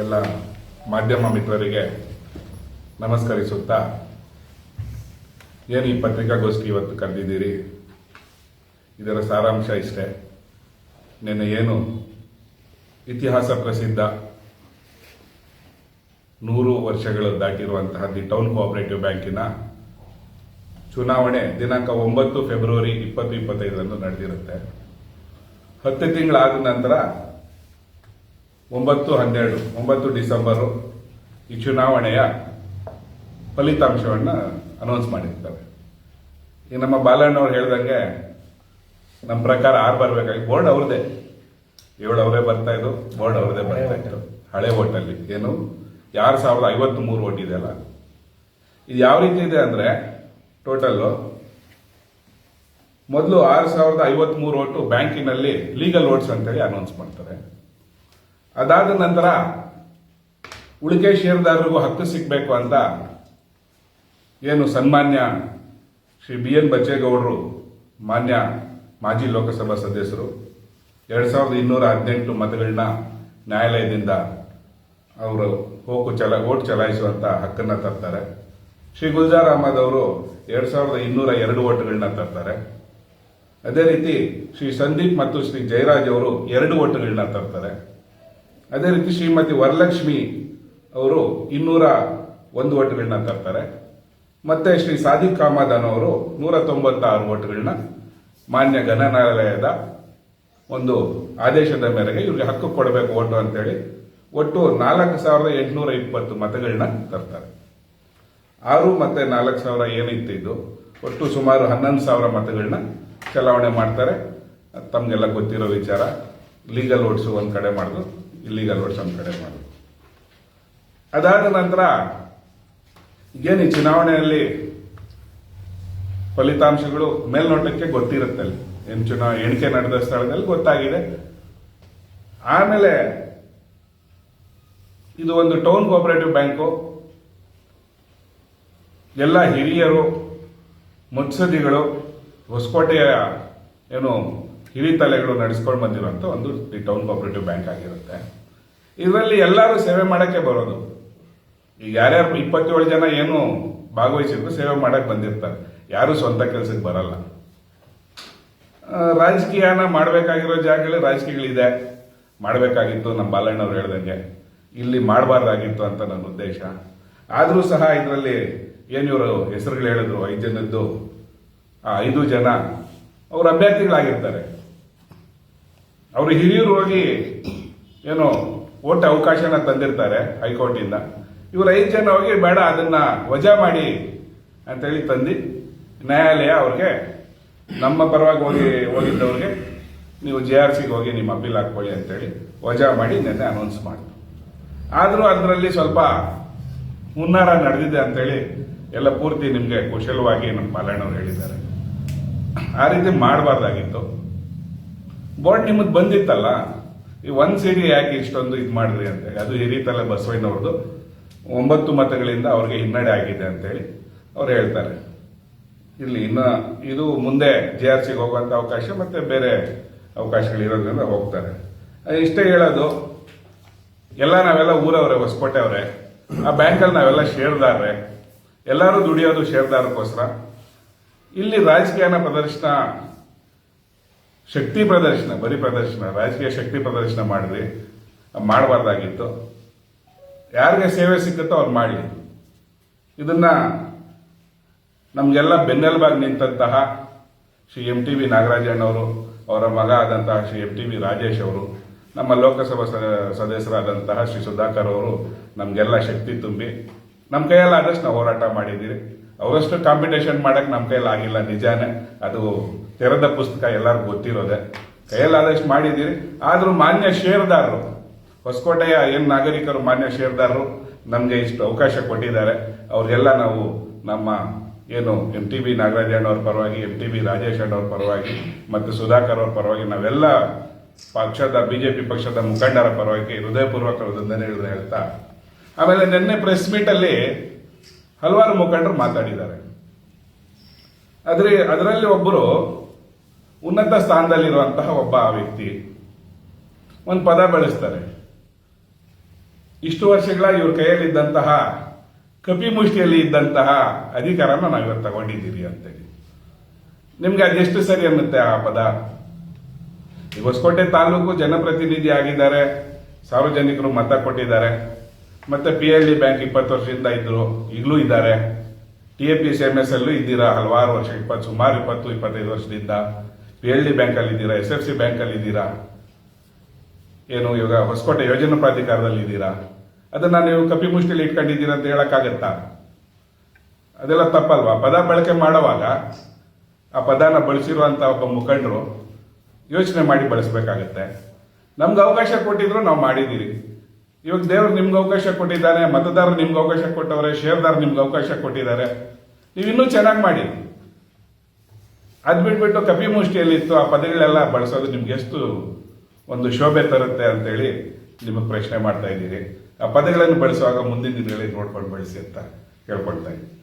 ಎಲ್ಲ ಮಾಧ್ಯಮ ಮಿತ್ರರಿಗೆ ನಮಸ್ಕರಿಸುತ್ತಾ, ಏನು ಈ ಪತ್ರಿಕಾಗೋಷ್ಠಿ ಇವತ್ತು ಕರೆದಿದ್ದೀರಿ? ಇದರ ಸಾರಾಂಶ ಇಷ್ಟೇ. ನಿನ್ನೆ ಏನು ಇತಿಹಾಸ ಪ್ರಸಿದ್ಧ ನೂರು ವರ್ಷಗಳು ದಾಟಿರುವಂತಹ ದಿ ಟೌನ್ ಕೋಆಪರೇಟಿವ್ ಬ್ಯಾಂಕಿನ ಚುನಾವಣೆ ದಿನಾಂಕ ಒಂಬತ್ತು ಫೆಬ್ರವರಿ ಇಪ್ಪತ್ತು ಇಪ್ಪತ್ತೈದರಂದು ನಡೆದಿರುತ್ತೆ. ಹತ್ತು ತಿಂಗಳಾದ ನಂತರ ಒಂಬತ್ತು ಹನ್ನೆರಡು, ಒಂಬತ್ತು ಡಿಸೆಂಬರು ಈ ಚುನಾವಣೆಯ ಫಲಿತಾಂಶವನ್ನು ಅನೌನ್ಸ್ ಮಾಡಿರ್ತಾರೆ. ಈಗ ನಮ್ಮ ಬಾಲಣ್ಣವ್ರು ಹೇಳ್ದಂಗೆ ನಮ್ಮ ಪ್ರಕಾರ ಆರು ಬರಬೇಕಾಗಿ, ಬೋರ್ಡ್ ಅವ್ರದ್ದೇ. ಏಳು ಅವರೇ ಬರ್ತಾ ಇದ್ದು, ಬೋರ್ಡ್ ಅವ್ರದ್ದೇ ಬರ್ತಾ ಇತ್ತು. ಹಳೆ ಓಟಲ್ಲಿ ಏನು? ಯಾರು ಸಾವಿರದ ಐವತ್ತು ಮೂರು ಓಟ್ ಇದೆಯಲ್ಲ ಇದು ಯಾವ ರೀತಿ ಇದೆ ಅಂದರೆ ಟೋಟಲ್ಲು ಮೊದಲು ಆರು ಸಾವಿರದ ಐವತ್ಮೂರು ಓಟು ಬ್ಯಾಂಕಿನಲ್ಲಿ ಲೀಗಲ್ ಓಟ್ಸ್ ಅಂತೇಳಿ ಅನೌನ್ಸ್ ಮಾಡ್ತಾರೆ. ಅದಾದ ನಂತರ ಉಳಿಕೆ ಷೇರುದಾರರಿಗೂ ಹಕ್ಕು ಸಿಗಬೇಕು ಅಂತ ಏನು ಸನ್ಮಾನ್ಯ ಶ್ರೀ ಬಿ ಎನ್ ಬಚ್ಚೇಗೌಡರು, ಮಾನ್ಯ ಮಾಜಿ ಲೋಕಸಭಾ ಸದಸ್ಯರು, ಎರಡು ಸಾವಿರದ ಇನ್ನೂರ ಹದಿನೆಂಟು ಮತಗಳನ್ನ ನ್ಯಾಯಾಲಯದಿಂದ ಅವರು ಹೋಕು ಚಲ, ಓಟ್ ಚಲಾಯಿಸುವಂತ ಹಕ್ಕನ್ನು ತರ್ತಾರೆ. ಶ್ರೀ ಗುಲ್ಜಾರ್ ಅಹಮದ್ ಅವರು ಎರಡು ಸಾವಿರದ ಇನ್ನೂರ ಎರಡು ಓಟ್ಗಳನ್ನ ತರ್ತಾರೆ. ಅದೇ ರೀತಿ ಶ್ರೀ ಸಂದೀಪ್ ಮತ್ತು ಶ್ರೀ ಜಯರಾಜ್ ಅವರು ಎರಡು ಓಟುಗಳನ್ನ ತರ್ತಾರೆ. ಅದೇ ರೀತಿ ಶ್ರೀಮತಿ ವರಲಕ್ಷ್ಮಿ ಅವರು ಇನ್ನೂರ ಒಂದು ಓಟುಗಳನ್ನ ತರ್ತಾರೆ. ಮತ್ತೆ ಶ್ರೀ ಸಾದಿಕ್ ಕಾಮದಾನ್ ಅವರು ನೂರ ತೊಂಬತ್ತಾರು ಓಟುಗಳನ್ನ ಮಾನ್ಯ ಗಣನಾಲಯದ ಒಂದು ಆದೇಶದ ಮೇರೆಗೆ ಇವ್ರಿಗೆ ಹಕ್ಕು ಕೊಡಬೇಕು ಓಟು ಅಂತೇಳಿ ಒಟ್ಟು ನಾಲ್ಕು ಸಾವಿರದ ಎಂಟುನೂರ ಇಪ್ಪತ್ತು ಮತಗಳನ್ನ ತರ್ತಾರೆ. ಆರು ಮತ್ತೆ ನಾಲ್ಕು ಸಾವಿರ ಏನಿತ್ತಿದ್ದು ಒಟ್ಟು ಸುಮಾರು ಹನ್ನೊಂದು ಸಾವಿರ ಮತಗಳನ್ನ ಚಲಾವಣೆ ಮಾಡ್ತಾರೆ. ತಮಗೆಲ್ಲ ಗೊತ್ತಿರೋ ವಿಚಾರ ಲೀಗಲ್ ಓಟ್ಸು ಒಂದು ಕಡೆ ಮಾಡಿದ್ರು ಇಲ್ಲೀಗಲ್ ಓಟ್ಸ್ ನಮ್ಮ ಕಡೆ ಮಾಡಿ ಅದಾದ ನಂತರ ಏನು ಈ ಚುನಾವಣೆಯಲ್ಲಿ ಫಲಿತಾಂಶಗಳು ಮೇಲ್ನೋಟಕ್ಕೆ ಗೊತ್ತಿರುತ್ತೆ ಅಲ್ಲಿ. ಏನು ಚುನಾವ ಎಣಿಕೆ ನಡೆದ ಸ್ಥಳದಲ್ಲಿ ಗೊತ್ತಾಗಿದೆ. ಆಮೇಲೆ ಇದು ಒಂದು ಟೌನ್ ಕೋಆಪರೇಟಿವ್ ಬ್ಯಾಂಕು. ಎಲ್ಲ ಹಿರಿಯರು ಮುತ್ಸದಿಗಳು ಹೊಸಕೋಟೆಯ ಏನು ಹಿರಿತಲೆಗಳು ನಡೆಸ್ಕೊಂಡು ಬಂದಿರುವಂತ ಒಂದು ಈ ಟೌನ್ ಕೋಪರೇಟಿವ್ ಬ್ಯಾಂಕ್ ಆಗಿರುತ್ತೆ. ಇದರಲ್ಲಿ ಎಲ್ಲರೂ ಸೇವೆ ಮಾಡಕ್ಕೆ ಬರೋದು. ಈಗ ಯಾರ್ಯಾರು ಇಪ್ಪತ್ತೇಳು ಜನ ಏನು ಭಾಗವಹಿಸಿದ್ರು ಸೇವೆ ಮಾಡಕ್ ಬಂದಿರ್ತಾರೆ. ಯಾರು ಸ್ವಂತ ಕೆಲಸಕ್ಕೆ ಬರಲ್ಲ. ರಾಜಕೀಯನ ಮಾಡಬೇಕಾಗಿರೋ ಜಾಗಗಳು ರಾಜಕೀಯಗಳಿದೆ. ಮಾಡಬೇಕಾಗಿತ್ತು ನಮ್ಮ ಬಾಲಣ್ಣವ್ರು ಹೇಳ್ದಂಗೆ. ಇಲ್ಲಿ ಮಾಡಬಾರ್ದಾಗಿತ್ತು ಅಂತ ನನ್ನ ಉದ್ದೇಶ. ಆದರೂ ಸಹ ಇದರಲ್ಲಿ ಏನು ಇವರು ಹೆಸರುಗಳು ಹೇಳಿದ್ರು ಐದು ಜನದ್ದು? ಆ, ಐದು ಜನ. ಅವರು ಅಭ್ಯರ್ಥಿಗಳಾಗಿರ್ತಾರೆ. ಅವರು ಹಿರಿಯರು ಹೋಗಿ ಏನು ಓಟ್ ಅವಕಾಶನ ತಂದಿರ್ತಾರೆ ಹೈಕೋರ್ಟಿಂದ. ಇವರು ಐದು ಜನ ಹೋಗಿ ಬೇಡ, ಅದನ್ನ ವಜಾ ಮಾಡಿ ಅಂತೇಳಿ ತಂದು ನ್ಯಾಯಾಲಯ ಅವ್ರಿಗೆ ನಮ್ಮ ಪರವಾಗಿ ಹೋಗಿ ಹೋಗಿದ್ದವ್ರಿಗೆ ನೀವು ಜೆ ಆರ್ ಸಿಗೆ ಹೋಗಿ ನಿಮ್ಮ ಅಪೀಲ್ ಹಾಕ್ಕೊಳ್ಳಿ ಅಂತೇಳಿ ವಜಾ ಮಾಡಿ ನಿನ್ನೆ ಅನೌನ್ಸ್ ಮಾಡಿದ್ರು. ಆದರೂ ಅದರಲ್ಲಿ ಸ್ವಲ್ಪ ಹುನ್ನಾರ ನಡೆದಿದೆ ಅಂತೇಳಿ ಎಲ್ಲ ಪೂರ್ತಿ ನಿಮಗೆ ಕುಶಲವಾಗಿ ನಮ್ಮ ಪಾಲಣ್ಣವ್ರು ಹೇಳಿದ್ದಾರೆ. ಆ ರೀತಿ ಮಾಡಬಾರ್ದಾಗಿತ್ತು. ಬೋರ್ಡ್ ನಿಮಗೆ ಬಂದಿತ್ತಲ್ಲ, ಈ ಒಂದು ಸೀರಿ ಯಾಕೆ ಇಷ್ಟೊಂದು ಇದು ಮಾಡಿದ್ರಿ ಅಂತೇಳಿ ಅದು ಹಿರಿತಲ್ಲ ಬಸವಣ್ಣವ್ರದ್ದು ಒಂಬತ್ತು ಮತಗಳಿಂದ ಅವ್ರಿಗೆ ಹಿನ್ನಡೆ ಆಗಿದೆ ಅಂತೇಳಿ ಅವ್ರು ಹೇಳ್ತಾರೆ. ಇಲ್ಲಿ ಇನ್ನು ಇದು ಮುಂದೆ ಜೆ ಆರ್ ಸಿಗೆ ಹೋಗುವಂಥ ಅವಕಾಶ ಮತ್ತೆ ಬೇರೆ ಅವಕಾಶಗಳಿರೋದ್ರಿಂದ ಹೋಗ್ತಾರೆ. ಇಷ್ಟೇ ಹೇಳೋದು, ಎಲ್ಲ ನಾವೆಲ್ಲ ಊರವ್ರೆ ಹೊಸಕೋಟೆ ಅವರೇ ಆ ಬ್ಯಾಂಕಲ್ಲಿ ನಾವೆಲ್ಲ ಶೇರ್ದಾರ್ರೆ ಎಲ್ಲರೂ ದುಡಿಯೋದು ಶೇರ್ದಾರಕ್ಕೋಸ್ಕರ ಇಲ್ಲಿ ರಾಜಕೀಯನ ಪ್ರದರ್ಶನ ಶಕ್ತಿ ಪ್ರದರ್ಶನ, ಬರೀ ಪ್ರದರ್ಶನ, ರಾಜಕೀಯ ಶಕ್ತಿ ಪ್ರದರ್ಶನ ಮಾಡಿದ್ರಿ, ಮಾಡಬಾರ್ದಾಗಿತ್ತು. ಯಾರಿಗೆ ಸೇವೆ ಸಿಕ್ಕುತ್ತೋ ಅವ್ರು ಮಾಡಿ. ಇದನ್ನ ನಮಗೆಲ್ಲ ಬೆನ್ನೆಲುಬಾಗಿ ನಿಂತಹ ಶ್ರೀ ಎಂ ಟಿ ವಿ ನಾಗರಾಜಣ್ಣವರು, ಅವರ ಮಗ ಆದಂತಹ Shri M T V Rajesh ಅವರು, ನಮ್ಮ ಲೋಕಸಭಾ ಸದಸ್ಯರಾದಂತಹ ಶ್ರೀ ಸುಧಾಕರ್ ಅವರು ನಮಗೆಲ್ಲ ಶಕ್ತಿ ತುಂಬಿ ನಮ್ಮ ಕೈಯಲ್ಲಾದಷ್ಟು ನಾವು ಹೋರಾಟ ಮಾಡಿದ್ದೀವಿ ಅವರಷ್ಟು ಕಾಂಪಿಟೇಷನ್ ಮಾಡಕ್ ನಮ್ಮ ಕೈಯಲ್ಲಿ ಆಗಿಲ್ಲ, ನಿಜಾನೇ. ಅದು ತೆರೆದ ಪುಸ್ತಕ, ಎಲ್ಲರಿಗೂ ಗೊತ್ತಿರೋದೆ. ಕೈಯಲ್ಲಾದಷ್ಟು ಮಾಡಿದ್ದೀರಿ. ಆದರೂ ಮಾನ್ಯ ಷೇರ್ದಾರರು, ಹೊಸಕೋಟೆಯ ಏನು ನಾಗರಿಕರು ಮಾನ್ಯ ಷೇರ್ದಾರರು, ನಮಗೆ ಇಷ್ಟು ಅವಕಾಶ ಕೊಟ್ಟಿದ್ದಾರೆ. ಅವ್ರಿಗೆಲ್ಲ ನಾವು ನಮ್ಮ ಏನು ಎಂ ಟಿ ಬಿ ನಾಗರಾಜಣ್ಣವ್ರ ಪರವಾಗಿ ಎಂ ಟಿ ಬಿ ರಾಜೇಶ್ ಅಣ್ಣವ್ರ ಪರವಾಗಿ, ಮತ್ತು ಸುಧಾಕರ್ ಅವ್ರ ಪರವಾಗಿ, ನಾವೆಲ್ಲ ಪಕ್ಷದ, ಬಿಜೆಪಿ ಪಕ್ಷದ ಮುಖಂಡರ ಪರವಾಗಿ ಹೃದಯಪೂರ್ವಕ ವಂದನೆಗಳನ್ನು ಹೇಳ್ತಾ, ಆಮೇಲೆ ನಿನ್ನೆ ಪ್ರೆಸ್ ಮೀಟಲ್ಲಿ ಹಲವಾರು ಮುಖಂಡರು ಮಾತಾಡಿದ್ದಾರೆ. ಆದರೆ ಅದರಲ್ಲಿ ಒಬ್ಬರು ಉನ್ನತ ಸ್ಥಾನದಲ್ಲಿರುವಂತಹ ಒಬ್ಬ ವ್ಯಕ್ತಿ ಒಂದು ಪದ ಬಳಸ್ತಾರೆ. ಇಷ್ಟು ವರ್ಷಗಳ ಇವ್ರ ಕೈಯಲ್ಲಿದ್ದಂತಹ ಕಪಿ ಮುಷ್ಟಿಯಲ್ಲಿ ಇದ್ದಂತಹ ಅಧಿಕಾರನ ನಾವಿವತ್ತು ತಗೊಂಡಿದ್ದೀರಿ ಅಂತೇಳಿ. ನಿಮ್ಗೆ ಅದೆಷ್ಟು ಸರಿ ಅನ್ನುತ್ತೆ ಆ ಪದ? ಈ ಹೊಸಕೋಟೆ ತಾಲೂಕು ಜನಪ್ರತಿನಿಧಿ ಆಗಿದ್ದಾರೆ, ಸಾರ್ವಜನಿಕರು ಮತ ಕೊಟ್ಟಿದ್ದಾರೆ. ಮತ್ತೆ ಪಿ ಎಲ್ ಡಿ ಬ್ಯಾಂಕ್ ಇಪ್ಪತ್ತು ವರ್ಷದಿಂದ ಇದ್ರು, ಈಗಲೂ ಇದ್ದಾರೆ. T A P C M S ಅಲ್ಲೂ ಇದ್ದೀರಾ? ಹಲವಾರು ವರ್ಷ, ಇಪ್ಪತ್ತು, ಸುಮಾರು ಇಪ್ಪತ್ತು, ಇಪ್ಪತ್ತೈದು ವರ್ಷದಿಂದ. ಪಿ ಎಲ್ ಡಿ ಬ್ಯಾಂಕಲ್ಲಿ ಇದ್ದೀರಾ? ಎಸ್ ಎಫ್ ಸಿ ಬ್ಯಾಂಕಲ್ಲಿ ಇದ್ದೀರಾ? ಏನು ಇವಾಗ ಹೊಸಕೋಟೆ ಯೋಜನಾ ಪ್ರಾಧಿಕಾರದಲ್ಲಿ ಇದ್ದೀರಾ? ಅದನ್ನ ನೀವು ಕಪಿ ಮುಷ್ಟಿಲಿ ಇಟ್ಕೊಂಡಿದ್ದೀರಾ ಅಂತ ಹೇಳಕ್ಕಾಗತ್ತಾ? ಅದೆಲ್ಲ ತಪ್ಪಲ್ವಾ? ಪದ ಬಳಕೆ ಮಾಡುವಾಗ ಆ ಪದನ ಬಳಸಿರುವಂತ ಒಬ್ಬ ಮುಖಂಡರು ಯೋಚನೆ ಮಾಡಿ ಬಳಸಬೇಕಾಗತ್ತೆ. ನಮ್ಗೆ ಅವಕಾಶ ಕೊಟ್ಟಿದ್ರು, ನಾವು ಮಾಡಿದ್ದೀರಿ ಇವಾಗ ದೇವರು ನಿಮ್ಗೆ ಅವಕಾಶ ಕೊಟ್ಟಿದ್ದಾನೆ ಮತದಾರರು ನಿಮ್ಗೆ ಅವಕಾಶ ಕೊಟ್ಟವ್ರೆ ಶೇರ್ದಾರ್ ನಿಮ್ಗೆ ಅವಕಾಶ ಕೊಟ್ಟಿದ್ದಾರೆ. ನೀವು ಇನ್ನೂ ಚೆನ್ನಾಗಿ ಮಾಡಿ. ಅದ್ಬಿಟ್ಬಿಟ್ಟು ಕಪಿ ಮುಷ್ಟಿಯಲ್ಲಿತ್ತು, ಆ ಪದಗಳೆಲ್ಲ ಬಳಸೋದು ನಿಮ್ಗೆ ಎಷ್ಟು ಒಂದು ಶೋಭೆ ತರುತ್ತೆ ಅಂತೇಳಿ ನಿಮಗೆ ಪ್ರಶ್ನೆ ಮಾಡ್ತಾ ಇದ್ದೀರಿ. ಆ ಪದಗಳನ್ನು ಬಳಸುವಾಗ ಮುಂದಿನ ದಿನಗಳಲ್ಲಿ ನೋಡ್ಕೊಂಡು ಬಳಸಿ ಅಂತ ಕೇಳ್ಕೊಳ್ತಾ ಇದ್ದೀನಿ.